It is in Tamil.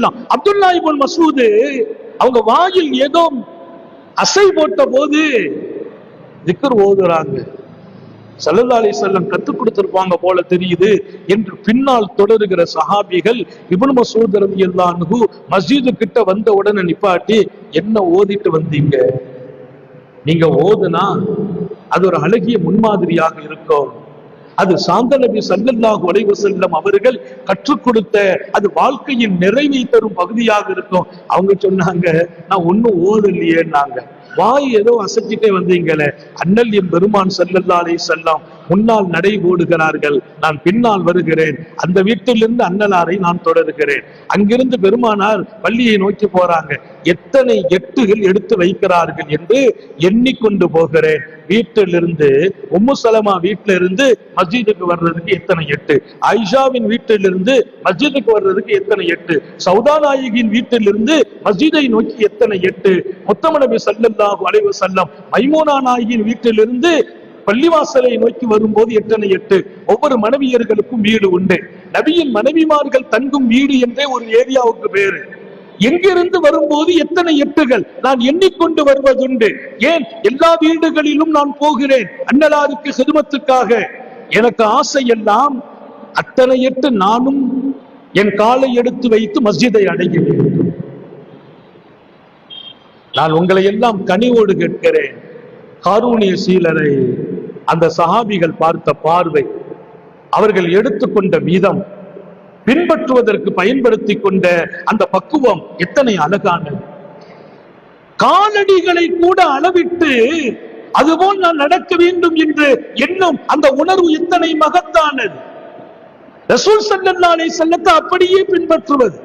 செல்லம் அப்துல்லா இப்னு மசூது அவங்க வாயில் ஏதோ அசை போட்ட போது திக்ர் ஓதுறாங்க. சல்லல்லா அலி செல்லம் கத்துக் கொடுத்திருப்பாங்க போல தெரியுது என்று பின்னால் தொடருகிற சஹாபிகள் இபுன் மசூத் ரலியல்லாஹு மஸ்ஜிது கிட்ட வந்த உடனே நிப்பாட்டி என்ன ஓதிட்டு வந்தீங்க? நீங்க ஓதுனா அது ஒரு அழகிய முன்மாதிரியாக இருக்கும். அது சாந்த நபி சல்லல்லாஹு அலைஹி செல்லும் அவர்கள் கற்றுக் கொடுத்த அது வாழ்க்கையின் நிறைவை தரும் பகுதியாக இருக்கும். அவங்க சொன்னாங்க நான் ஒண்ணும் ஓடலையேன்னாங்க வாய் ஏதோ அசைச்சிட்டே வந்தீங்களே. அண்ணல் என் பெருமான் செல்லல்லாலே செல்லாம் முன்னால் நடை ஓடுகிறார்கள் நான் பின்னால் வருகிறேன். அந்த வீட்டிலிருந்து அண்ணலாரை நான் தொடர்கிறேன். அங்கிருந்து பெருமானார் பள்ளியை நோக்கி போறாங்க. எத்தனை எட்டுகள் எடுத்து வைக்கிறார்கள் என்று எண்ணிக்கொண்டு போகிறேன். வீட்டிலிருந்து உம்மு சலமா வீட்டில இருந்து மஸ்ஜிதுக்கு வர்றதுக்கு எத்தனை எட்டு? ஐஷாவின் வீட்டிலிருந்து மஸ்ஜிதுக்கு வர்றதுக்கு எத்தனை எட்டு? சௌதா நாயகியின் வீட்டிலிருந்து மஸ்ஜிதை நோக்கி எத்தனை எட்டு? முத்தம நபி ஸல்லல்லாஹு அலைஹி வஸல்லம் மைமோனா நாயகியின் வீட்டிலிருந்து பள்ளிவாசலை நோக்கி வரும்போது எத்தனை எட்டு? ஒவ்வொரு மனைவியர்களுக்கும் வீடு உண்டு. நபியின் மனைவிமார்கள் தங்கும் வீடு என்றே ஒரு ஏரியாவுக்கு பேரு. எங்கிருந்து வரும்போது எத்தனை எட்டுகள் நான் எண்ணிக்கொண்டு வருவதுண்டு. ஏன்? எல்லா வீடுகளிலும் நான் போகிறேன். அன்னலாருக்கு சிறுமத்துக்காக எனக்கு ஆசை எல்லாம் அத்தனை எட்டு நானும் என் காலை எடுத்து வைத்து மஸ்ஜிதை அடைகிறேன். நான் உங்களை எல்லாம் கனிவோடு கேட்கிறேன். காரூணிய சீலரை அந்த சஹாபிகள் பார்த்த பார்வை அவர்கள் எடுத்துக்கொண்ட வீதம் பின்பற்றுவதற்கு பயன்படுத்தி கொண்ட அந்த பக்குவம் எத்தனை அழகானது. காலடிகளை கூட அளவிட்டு அதுபோல் நான் நடக்க வேண்டும் என்று எண்ணும் அந்த உணர்வு எத்தனை மகத்தானது. ரசூல் சல்லல்லாஹு அலைஹி அப்படியே பின்பற்றுவது.